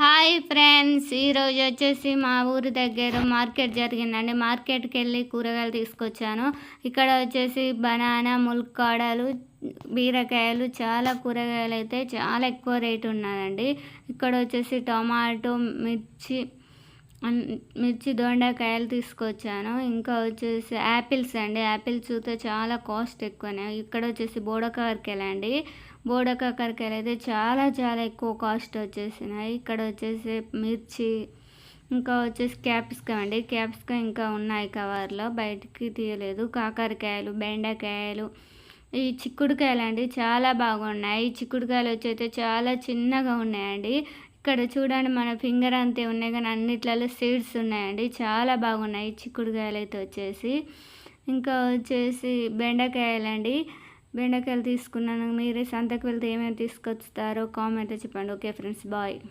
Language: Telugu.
హాయ్ ఫ్రెండ్స్ ఈరోజు వచ్చేసి మా ఊరి దగ్గర మార్కెట్ జరిగిందండి. మార్కెట్కి వెళ్ళి కూరగాయలు తీసుకొచ్చాను. ఇక్కడ వచ్చేసి బనానా ముల్కాడలు బీరకాయలు చాలా కూరగాయలు అయితే చాలా ఎక్కువ రేటు ఉన్నాయండి ఇక్కడ వచ్చేసి టమాటో మిర్చి మిర్చి దొండకాయలు తీసుకొచ్చాను. ఇంకా వచ్చేసి యాపిల్స్ అండి. యాపిల్స్ చూస్తే చాలా కాస్ట్ ఎక్కువనే. ఇక్కడ వచ్చేసి బోడకాకరకాయలు అండి బోడకాకరకాయలు అయితే చాలా చాలా ఎక్కువ కాస్ట్ వచ్చేసినాయి. ఇక్కడ వచ్చేసి మిర్చి ఇంకా వచ్చేసి క్యాప్సికం అండి. క్యాప్సికం ఇంకా ఉన్నాయి కవర్లో బయటికి తీయలేదు. కాకరకాయలు బెండకాయలు ఈ చిక్కుడుకాయలు అండి చాలా బాగున్నాయి. చిక్కుడుకాయలు వచ్చి అయితే చాలా చిన్నగా ఉన్నాయండి. ఇక్కడ చూడండి మన ఫింగర్ అంతే ఉన్నాయి కానీ అన్నిట్లలో సీడ్స్ ఉన్నాయండి. చాలా బాగున్నాయి చిక్కుడుకాయలు అయితే వచ్చేసి. ఇంకా వచ్చేసి బెండకాయలు అండి బెండకాయలు తీసుకున్నాను. మీరే సంతకు వెళ్తే ఏమేమి తీసుకొస్తారో కామెంట్లో చెప్పండి. Okay friends bye.